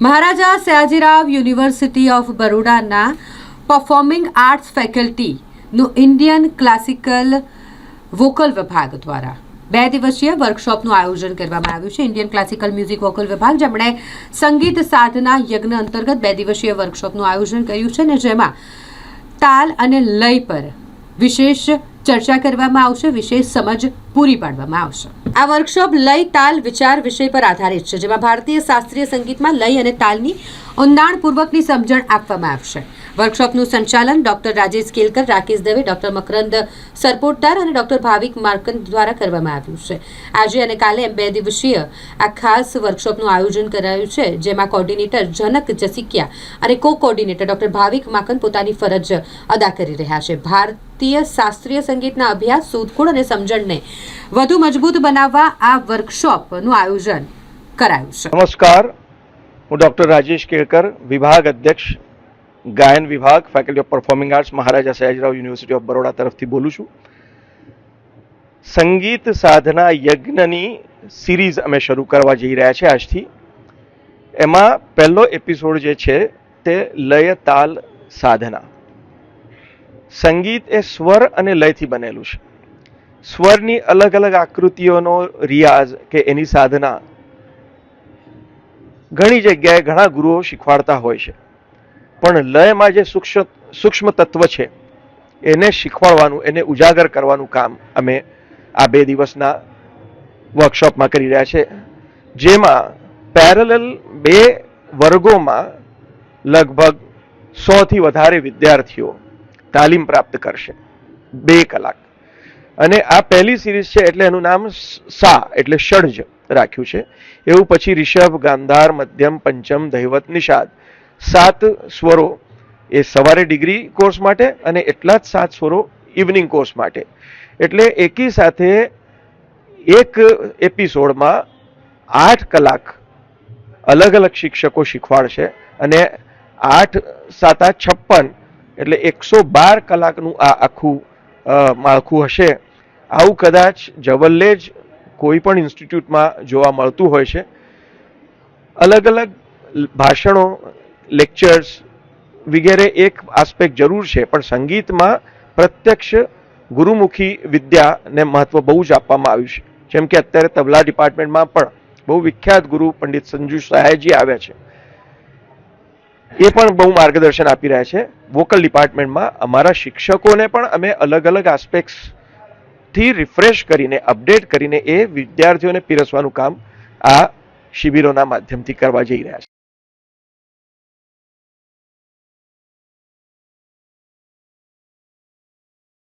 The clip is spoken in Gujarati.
મહારાજા સયાજીરાવ યુનિવર્સિટી ઓફ બરોડાના પરફોર્મિંગ આર્ટ્સ ફેકલ્ટીનું ઇન્ડિયન ક્લાસિકલ વોકલ વિભાગ દ્વારા બે દિવસીય વર્કશોપનું આયોજન કરવામાં આવ્યું છે. ઇન્ડિયન ક્લાસિકલ મ્યુઝિક વોકલ વિભાગ, જેમણે સંગીત સાધના યજ્ઞ અંતર્ગત બે દિવસીય વર્કશોપનું આયોજન કર્યું છે અને જેમાં તાલ અને લય પર વિશેષ ચર્ચા કરવામાં આવશે, વિશેષ સમજ પૂરી પાડવામાં આવશે. આ વર્કશોપ લય તાલ વિચાર વિષય પર આધારિત છે, જેમાં ભારતીય શાસ્ત્રીય સંગીતમાં લય અને તાલની ઊંડાણપૂર્વકની સમજણ આપવામાં આવશે. વર્કશોપનું સંચાલન ડોક્ટર રાજેશ કેલકર, રાકેશ દવે, ડોક્ટર મકરંદ સરપોટદાર અને ડોક્ટર ભાવિક માર્કન દ્વારા કરવામાં આવ્યું છે. આજે અને કાલે એમ બે દિવસીય આ ખાસ વર્કશોપનું આયોજન કરાયું છે, જેમાં કોર્ડિનેટર જનક જસિકિયા અને કો કોર્ડિનેટર ડોક્ટર ભાવિક માકન પોતાની ફરજ અદા કરી રહ્યા છે. ભારતીય શાસ્ત્રીય સંગીતના અભ્યાસ, શોધખોળ અને સમજણને વધુ મજબૂત બનાવવા આ વર્કશોપનું આયોજન કરાયું છે. નમસ્કાર. હું ડૉક્ટર રાજેશ કેળકર, વિભાગ અધ્યક્ષ, ગાયન વિભાગ, faculty of performing arts, Maharaja Sayajirao university of Baroda તરફથી બોલું છું. સંગીત સાધના યજ્ઞની સિરીઝ અમે શરૂ કરવા જઈ રહ્યા છે આજથી. એમાં પહેલો એપિસોડ જે છે તે લય તાલ સાધના. સંગીત એ સ્વર અને લયથી બનેલું છે. સ્વરની અલગ અલગ આકૃતિઓનો રિયાઝ કે એની સાધના ઘણી જગ્યાએ ઘણા ગુરુઓ શીખવાડતા હોય છે. પણ લયમાં જે સૂક્ષ્મ સૂક્ષ્મ તત્વ છે, એને શીખવાડવાનું, એને ઉજાગર કરવાનું કામ અમે આ બે દિવસના વર્કશોપમાં કરી રહ્યા છે. જેમાં પેરેલલ બે વર્ગોમાં લગભગ સોથી વધારે વિદ્યાર્થીઓ તાલીમ પ્રાપ્ત કરશે. બે કલાક. અને આ પહેલી સિરીઝ છે એટલે એનું નામ સા એટલે ષડજ રાખ્યું છે. એવું પછી રિષભ, ગાંધાર, મધ્યમ, પંચમ, દૈવત, નિષાદ. સાત સ્વરો એ સવારે ડિગ્રી કોર્સ માટે અને એટલા જ સાત સ્વરો ઇવનિંગ કોર્સ માટે. એટલે એકી સાથે એક એપિસોડમાં આઠ કલાક અલગ અલગ શિક્ષકો શીખવાડશે અને આઠ સાત આઠ છપ્પન એટલે એકસો બાર કલાકનું આ આખું માળખું હશે. આવું કદાચ જવલ્લે જ કોઈ પણ ઇન્સ્ટિટ્યૂટમાં જોવા મળતું હોય છે. અલગ અલગ ભાષણો, લેક્ચર્સ વગેરે એક આસ્પેક્ટ જરૂર છે, પણ સંગીતમાં પ્રત્યક્ષ ગુરુમુખી વિદ્યાને મહત્વ બહુ જ આપવામાં આવ્યું છે. જેમ કે અત્યારે તબલા ડિપાર્ટમેન્ટમાં પણ બહુ વિખ્યાત ગુરુ પંડિત સંજુ સહાયજી આવ્યા છે. એ પણ બહુ માર્ગદર્શન આપી રહ્યા છે. વોકલ ડિપાર્ટમેન્ટમાં અમારા શિક્ષકોને પણ અમે અલગ અલગ આસ્પેક્ટ્સથી રિફ્રેશ કરીને અપડેટ કરીને એ વિદ્યાર્થીઓને પીરસવાનું કામ આ શિબિરોના માધ્યમથી કરવા જઈ રહ્યા છે.